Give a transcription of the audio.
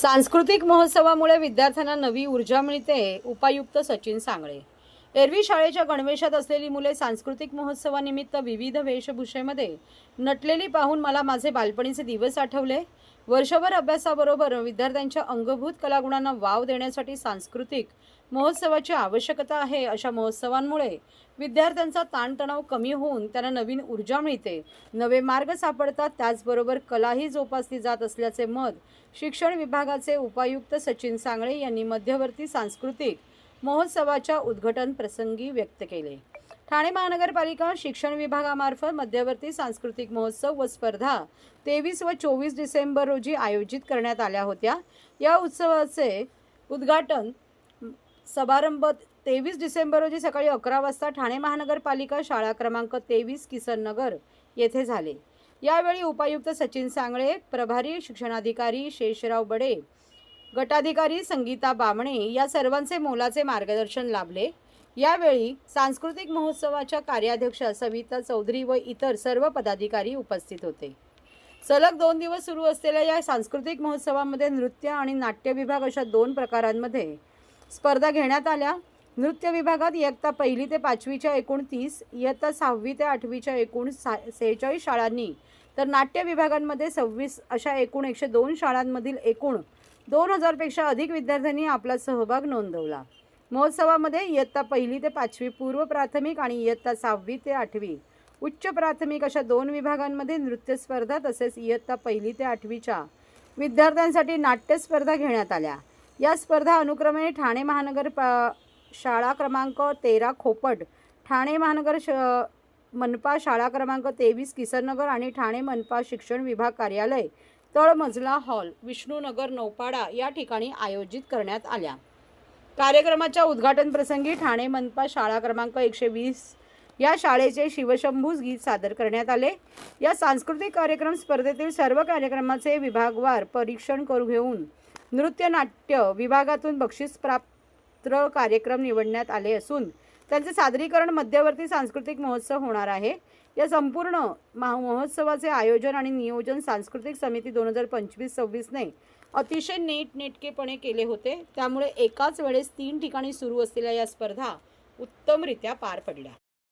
सांस्कृतिक महोत्सवामुळे विद्यार्थ्यांना नवी ऊर्जा मिळते उपायुक्त सचिन सांगळे. एरवी शाळेच्या गणवेशात असलेली मुले सांस्कृतिक महोत्सवानिमित्त विविध वेशभूषेमध्ये नटलेली पाहून मला माझे बालपणीचे दिवस आठवले. वर्षभर अभ्यासाबरोबर विद्यार्थ्यांच्या अंगभूत कलागुणांना वाव देण्यासाठी सांस्कृतिक महोत्सवाची आवश्यकता आहे अशा महोत्सवांमुळे विद्यार्थ्यांचा ताणतणाव कमी होऊन त्यांना नवीन ऊर्जा मिळते. नवे मार्ग सापडतात त्याचबरोबर कलाही जोपासली जात असल्याचे मत शिक्षण विभागाचे उपायुक्त सचिन सांगळे यांनी मध्यवर्ती सांस्कृतिक महोत्सवाच्या उद्घाटन प्रसंगी व्यक्त केले. ठाणे महानगरपालिका शिक्षण विभागामार्फत मध्यवर्ती सांस्कृतिक महोत्सव व स्पर्धा तेवीस व चोवीस डिसेंबर रोजी आयोजित करण्यात आल्या होत्या. या उत्सवाचे उद्घाटन समारंभ तेवीस डिसेंबर रोजी सकाळी अकरा वाजता ठाणे महानगरपालिका शाळा क्रमांक तेवीस किसन नगर येथे झाले. यावेळी उपायुक्त सचिन सांगळे प्रभारी शिक्षणाधिकारी शेषराव बडे गटाधिकारी संगीता बामणे या सर्वांचे मोलाचे मार्गदर्शन लाभले. यावेळी सांस्कृतिक महोत्सवाच्या कार्याध्यक्ष सविता चौधरी व इतर सर्व पदाधिकारी उपस्थित होते. सलग दोन दिवस सुरू असलेल्या या सांस्कृतिक महोत्सवामध्ये नृत्य आणि नाट्य विभाग अशा दोन प्रकारांमध्ये स्पर्धा घेण्यात आल्या. नृत्य विभागात इयत्ता पहिली ते पाचवीच्या एकूण तीस इयत्ता सहावी ते आठवीच्या एकूण सा सेहेचाळीस शाळांनी. तर नाट्य विभागांमध्ये सव्वीस अशा एकूण एकशे दोन शाळांमधील एकूण दोन हजारपेक्षा अधिक विद्यार्थ्यांनी आपला सहभाग नोंदवला. महोत्सवामध्ये इयत्ता पहिली ते पाचवी पूर्व प्राथमिक आणि इयत्ता सहावी ते आठवी. उच्च प्राथमिक अशा दोन विभागांमध्ये नृत्य स्पर्धा तसेच इयत्ता पहिली ते आठवीच्या विद्यार्थ्यांसाठी नाट्य स्पर्धा घेण्यात आल्या. या स्पर्धा अनुक्रमे ठाणे महानगर पा शाळा क्रमांक तेरा खोपट ठाणे महानगर श मनपा शाळा क्रमांक तेवीस किसननगर आणि ठाणे मनपा शिक्षण विभाग कार्यालय तळमजला हॉल विष्णूनगर नौपाडा या ठिकाणी आयोजित करण्यात आल्या. कार्यक्रमाच्या उद्घाटन प्रसंगी ठाणे मनपा शाळा क्रमांक एकशे वीस या शाळेचे शिवशंभूज गीत सादर करण्यात आले. या सांस्कृतिक कार्यक्रम स्पर्धेतील सर्व कार्यक्रमाचे विभागवार परीक्षण करू घेऊन नृत्यनाट्य विभागातून बक्षीस प्राप्त कार्यक्रम निवडण्यात आले असून त्यांचे सादरीकरण मध्यवर्ती सांस्कृतिक महोत्सव होणार आहे. या संपूर्ण महा महोत्सवाचे आयोजन आणि नियोजन सांस्कृतिक समिती दोन हजार पंचवीस सव्वीसने अतिशय नीटनेटकेपणे केले होते. त्यामुळे एकाच वेळेस तीन ठिकाणी सुरू असलेल्या या स्पर्धा उत्तमरित्या पार पडल्या.